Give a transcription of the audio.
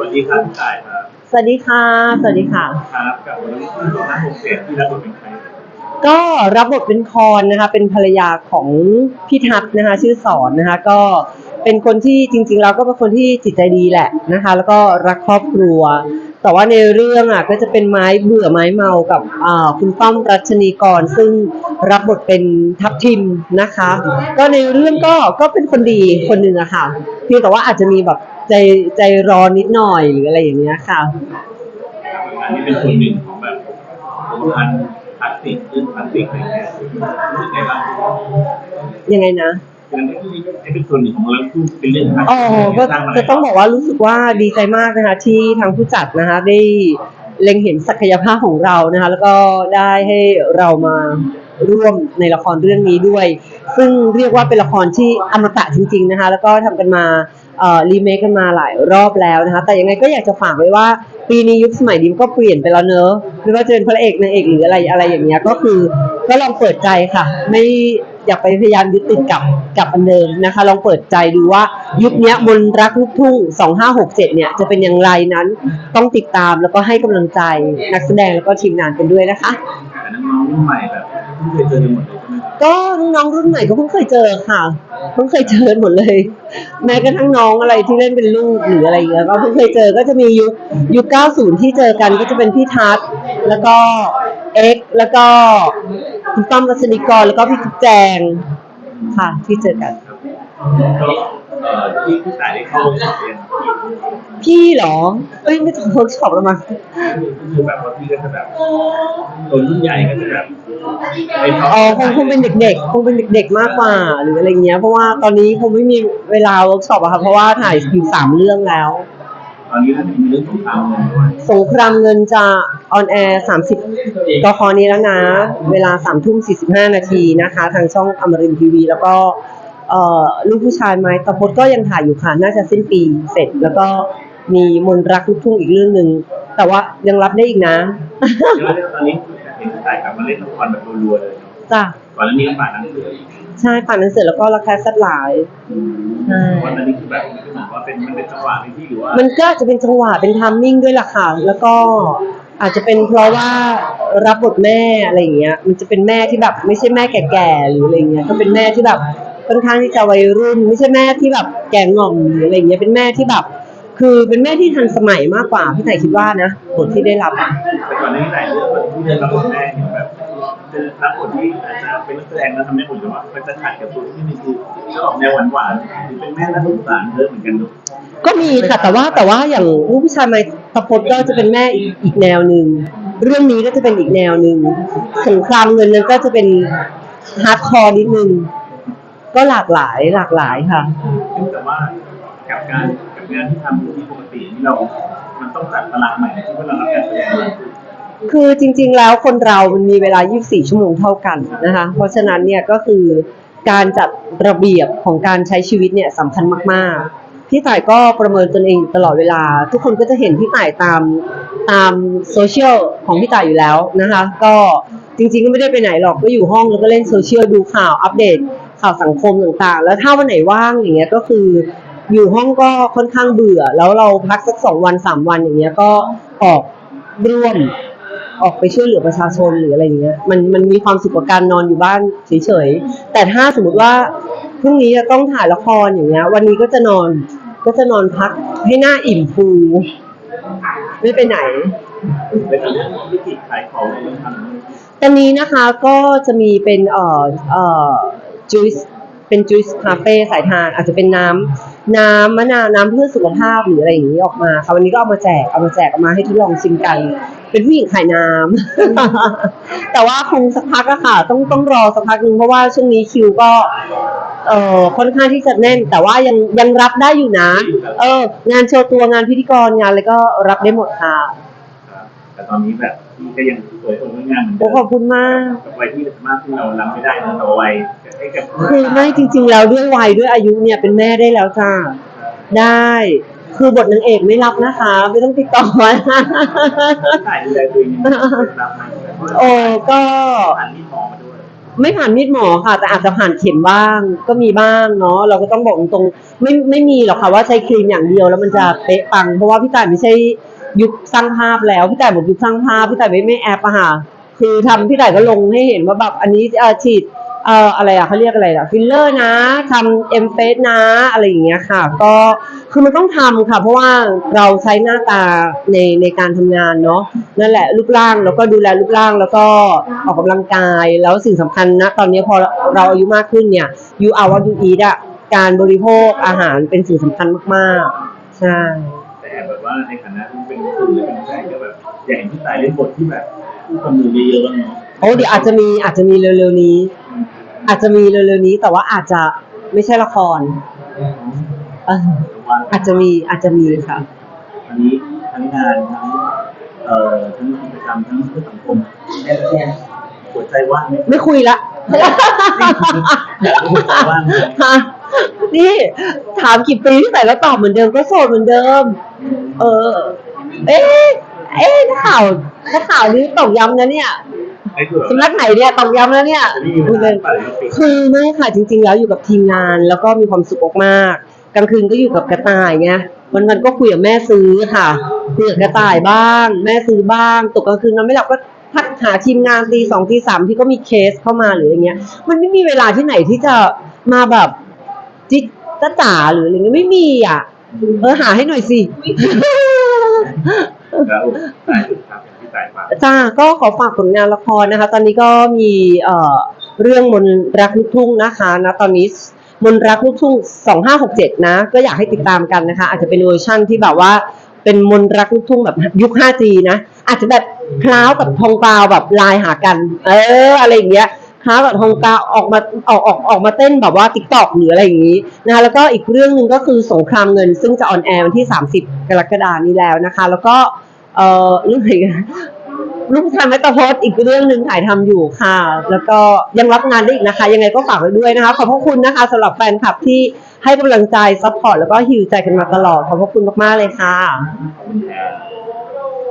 วัสดีครับพี่ต่ายครับสวัสดีค่ะ สวัสดีค่ะ ครับกับวันนี้ที่ห้าหกเจ็ดที่รับบทเป็นใครก็รับบทเป็นคอนนะคะ เป็นภรรยาของพี่ทัศน์นะคะ ชื่อสอนนะคะ ก็เป็นคนที่จริงๆแล้วก็เป็นคนที่จิตใจดีแหละนะคะ แล้วก็รักครอบครัว แต่ว่าในเรื่องอะก็จะเป็นไม้เบื่อไม้เมากับอ่าคุณป้อมรัชนีกร ซึ่งรับบทเป็นทัพทิมนะคะ ก็ในเรื่องก็ก็เป็นคนดีคนหนึ่งอะค่ะเพียงแต่ว่าอาจจะมีแบบ ใจใจร้อนนิดหน่อยหรืออะไรอย่างเงี้ยค่ะ อันนี้เป็นส่วนหนึ่งของแบบผลิตภัณฑ์พลาสติกเรื่องพลาสติกอะไรเงี้ยรู้สึกไงบ้างยังไงนะ อันนี้เป็นส่วนหนึ่งของเราพูดเป็นเรื่องพลาสอ๋ติอกก็สร้ามาจะต้องบอกว่ารู้สึกว่าดีใจมากนะคะที่ทางผู้จัดนะคะได้เล็งเห็นศักยภาพของเรานะคะ แล้วก็ได้ให้เรามาร่วมในละครเรื่องนี้ด้วย ซึ่งเรียกว่าเป็นละครที่อมตะจริง ๆนะคะ แล้วก็ทำกันมาเอ่อ รีเมคกันมาหลายรอบแล้วนะคะ แต่ยังไงก็อยากจะฝากไว้ว่า ปีนี้ยุคสมัยนี้มันก็เปลี่ยนไปแล้วเนอะไม่ว่าจะเป็นพระเอกนางเอกหรืออะไรอะไรอย่างเงี้ยก็คือก็ลองเปิดใจค่ะ ไม่อยากไปพยายามยึดติดกับกับอันเดิมนะคะ ลองเปิดใจดูว่ายุคนี้มนรักลูกทุ่ง2567 เนี่ยจะเป็นอย่างไรนั้นต้องติดตามแล้วก็ให้กำลังใจนักแสดงแล้วก็ทีมงานกันด้วยนะคะน้องๆใหม่แบบเพิ่งเคยเจอหมดเลย ก็น้องรุ่นใหม่ก็เพิ่งเคยเจอค่ะเพิ่งเคยเจอหมดเลย แม้กระทั่งน้องอะไรที่เล่นเป็นลูกหรืออะไรอย่างเงี้ยก็เพิ่งเคยเจอก็จะมียุคยุค90 ที่เจอกันก็จะเป็นพี่ทัศน์แล้วก็เอ็กซ์แล้วก็คุณต้อมรัชนิกรแล้วก็พี่ตุ๊กแจงค่ะที่เจอกันก็ เอ่อที่พี่ต่ายได้เข้าเรียนพี่เหรอ เอ้ยไม่ต้องเวิร์กช็อปแล้วมั้งคือแบบว่าพี่ก็จะแบบคนรุ่นใหญ่ก็จะแบบไปท็อปอ๋อคงคงเป็นเด็กๆ คงเป็นเด็กๆมากกว่า หรืออะไรเงี้ย เพราะว่าตอนนี้คงไม่มีเวลาเวิร์กช็อปอะค่ะเพราะว่าถ่ายอยู่สามเรื่องแล้ว ตอนนี้น่าจะมีเรื่องสงครามเงินด้วยสงครามเงินจะออนแอร์30กคนี้แล้วนะ เวลา3ทุ่ม45นาทีนะคะ ทางช่องอมรินทีวี แล้วก็เอ่อ ลูกผู้ชายไม้ตะพดก็ยังถ่ายอยู่ค่ะ น่าจะสิ้นปีเสร็จ แล้วก็มีมนต์รักลูกทุ่งอีกเรื่องหนึ่ง แต่ว่ายังรับได้อีกนะ แล้วตอนนี้เห็นพี่ต่ายกลับมาเล่นละครแบบรัวๆเลยเนาะจ้ะ ก่อนหน้านี้ก็ผ่านหนังสือใช่ผ่านหนังสือแล้วก็ราคาสัดหลาย ใช่วันนั้นนี่คือแบบคือผมว่าเป็นมันเป็นจังหวะในที่หรือว่ามันก็อาจจะเป็นจังหวะเป็นทามมิ่งด้วยล่ะค่ะ แล้วก็อาจจะเป็นเพราะว่ารับบทแม่อะไรอย่างเงี้ย มันจะเป็นแม่ที่แบบไม่ใช่แม่แก่ๆหรืออะไรเงี้ย ก็เป็นแม่ที่แบบ ค่อนข้างที่จะวัยรุ่น ไม่ใช่แม่ที่แบบแก่ง่อมหรืออะไรเงี้ยเป็นแม่ที่แบบ คือเป็นแม่ที่ทันสมัยมากกว่าพี่ไต่คิดว่านะบทที่ได้รับอะแต่ก่อนหน้านี้หลายเรื่องมันที่เดินรับบทแม่เนี่ยแบบจะรับบทที่อาจจะเป็นนักแสดงแล้วทำให้ผมรู้สึกว่ามันจะขัดกับตัวที่นี่คือจะออกแนวหวานๆหรือเป็นแม่น่าสงสารเยอะเหมือนกันเนอะก็มีค่ะแต่ว่าแต่ว่าอย่างลูกผู้ชายไมตะพดก็จะเป็นแม่อีกอีกแนวหนึ่งเรื่องนี้ก็จะเป็นอีกแนวหนึ่งสงครามเงินนั้นก็จะเป็นฮาร์ดคอร์นิดนึง ก็หลากหลายหลากหลายค่ะ ซึ่งแต่ว่ากับการกับงานที่ทำที่ปกตินี่เรา มันต้องจัดตารางใหม่ที่เวลารับการแสดงมากขึ้นคือจริง ๆ แล้วคนเรามันมีเวลา 24 ชั่วโมงเท่ากันนะคะ เพราะฉะนั้นเนี่ยก็คือการจัดระเบียบของการใช้ชีวิตเนี่ยสำคัญมากๆ พี่ต่ายก็ประเมินตนเองอยู่ตลอดเวลา ทุกคนก็จะเห็นพี่ต่ายตามตามโซเชียลของพี่ต่ายอยู่แล้วนะคะ ก็จริงๆก็ไม่ได้ไปไหนหรอกก็อยู่ห้องแล้วก็เล่นโซเชียลดูข่าวอัปเดต ข่าวสังคมต่างๆ แล้วถ้าวันไหนว่างอย่างเงี้ยก็คือ อยู่ห้องก็ค่อนข้างเบื่อ แล้วเราพักสักสองวันสามวันอย่างเงี้ยก็ออกร่วมออกไปช่วยเหลือประชาชนหรืออะไรอย่างเงี้ยมันมันมีความสุขกับการนอนอยู่บ้านเฉยๆแต่ถ้าสมมติว่าพรุ่งนี้จะต้องถ่ายละครอย่างเงี้ย วันนี้ก็จะนอนก็จะนอนพักให้หน้าอิ่มฟูไม่ไปไหนเป็นเรื่องวิกฤตขายของในเรื่องทำตอนนี้นะคะก็จะมีเป็นเอ่อเอ่อ จูสเป็นจูสคาเฟ่สายทานอาจจะเป็นน้ำน้ำมะนาวน้ำเพื่อสุขภาพหรืออะไรอย่างนี้ออกมาค่ะวันนี้ก็เอามาแจกเอามาแจกเอามาให้ทดลองชิมกัน เป็นผู้หญิงขายน้ำ แต่ว่าคงสักพักอะค่ะ ต้องต้องรอสักพักนึงเพราะว่าช่วงนี้คิวก็เอ่อค่อนข้างที่จะแน่น แต่ว่ายังยังรับได้อยู่นะ เออ งานโชว์ตัวงานพิธีกรงานอะไรก็รับได้หมดค่ะ แต่ตอนนี้แบบพี่ก็ยังสวยสดงดงามเหมือนโอ้เดิมขอบคุณมาก กับวัยที่มากที่เรารับไม่ได้นะแต่ว่าวัยให้กับคือไม่จริง ๆ แล้วด้วยวัยด้วยอายุเนี่ยเป็นแม่ได้แล้วจ้าได้ คือบทนางเอกไม่รับนะคะ ไม่ต้องติดต่อมาถ่ายดูแลตัวเองยังไงรับไหมโอ้ก็ผ่านที่หมอมาด้วยไม่ผ่านมีดหมอค่ะ แต่อาจจะผ่านเข็มบ้างก็มีบ้างเนาะเราก็ต้องบอกตรงๆไม่ไม่มีหรอกค่ะว่าใช้ครีมอย่างเดียวแล้วมันจะเป๊ะปัง เพราะว่าพี่ต่ายไม่ใช่ ยุคสร้างภาพแล้วพี่แต่ายหมดยุคสร้างภาพพี่แต่ายไม่ไม่แอปอะค่ะคือทำพี่แต่ายก็ลงให้เห็นว่าแบบอันนี้เอ่อฉีดเอ่ออะไรอะเขาเรียกอะไรอะฟิลเลอร์นะทำเอ็มเฟสนะอะไรอย่างเงี้ยค่ะ ก็คือมันต้องทำค่ะ เพราะว่าเราใช้หน้าตาในในการทำงานเนาะนั่นแหละรูปร่างแล้วก็ดูแลรูปร่างแล้วก็ออกกำลังกายแล้วสิ่งสำคัญนะตอนนี้พอเราอายุมากขึ้นเนี่ย you are what you eat อะการบริโภคอาหารเป็นสิ่งสำคัญมากๆ ใช่ ว่าในฐานะที่เป็นสื่อหรือเป็นแฟนก็แบบอยากเห็นพี่ตายเล่นบทที่แบบผู้กำมือเยอะๆบ้างเนาะโอ้เดี๋ยวอาจจะมีอาจจะมีเร็วๆนี้ อาจจะมีเร็วๆนี้ แต่ว่าอาจจะไม่ใช่ละครเออว่าอาจจะมีอาจจะมีค่ะอันนี้ทั้งงานทั้งเอ่อทั้งกิจกรรมทั้งเพื่อสังคมแค่แค่หัวใจว่างไหมไม่คุยละหัวใจว่างไหมฮะ นี่ถามกี่ปีที่ไหนแล้วตอบเหมือนเดิมก็โสดเหมือนเดิม เออ เอ๊ะเอ๊ะนักข่าวนักข่าวนี้ตอกย้ำนะเนี่ยไอ้คือแบบสำนักไหนเนี่ยตอกย้ำแล้วเนี่ยจะไม่มีเวลาไปแล้วปิดคือไม่ค่ะจริง ๆ แล้วอยู่กับทีมงานแล้วก็มีความสุขมากๆกลางคืนก็อยู่กับกระต่ายไงวันวันๆก็คุยกับแม่ซื้อค่ะคุยกับกระต่ายบ้าง แม่ซื้อบ้างตกกลางคืนนอนไม่หลับก็ทักหาทีมงานตีสองตีสามที่ก็มีเคสเข้ามาหรืออะไรเงี้ย มันไม่มีเวลาที่ไหนที่จะมาแบบ จิ๊กจ้าจ๋าหรืออะไรเงี้ยไม่มีอะ เออหาให้หน่อยสิ แล้วตายสุดครับพี่ตายฝากจ้าก็ขอฝากผลงานละครนะคะ ตอนนี้ก็มีเอ่อเรื่องมนต์รักลูกทุ่งนะคะนะตอนนี้มนต์รักลูกทุ่ง2567 นะ ก็อยากให้ติดตามกันนะคะ อาจจะเป็นเวอร์ชั่นที่แบบว่าเป็นมนต์รักลูกทุ่งแบบยุค 5G นะ อาจจะแบบคล้าวกับทองกาวแบบลายหากัน เออ อะไรอย่างเงี้ย คล้าวกับทงกาออกมาออกออกออกมาเต้นแบบว่าติ๊กตอกหรืออะไรอย่างงี้นะคะแล้วก็อีกเรื่องหนึ่งก็คือสงครามเงิน ซึ่งจะออนแอร์วันที่ 30 กรกฎานี้แล้วนะคะ แล้วก็เอ่อเรื่องอะไรกันลูกชายแมตตาพจน์อีกเรื่องหนึ่งถ่ายทำอยู่ค่ะ แล้วก็ยังรับงานได้อีกนะคะ ยังไงก็ฝากไว้ด้วยนะคะ ขอบพระคุณนะคะสำหรับแฟนคลับที่ให้กำลังใจซัพพอร์ตแล้วก็ฮิวใจกันมาตลอด ขอบพระคุณมากๆเลยค่ะ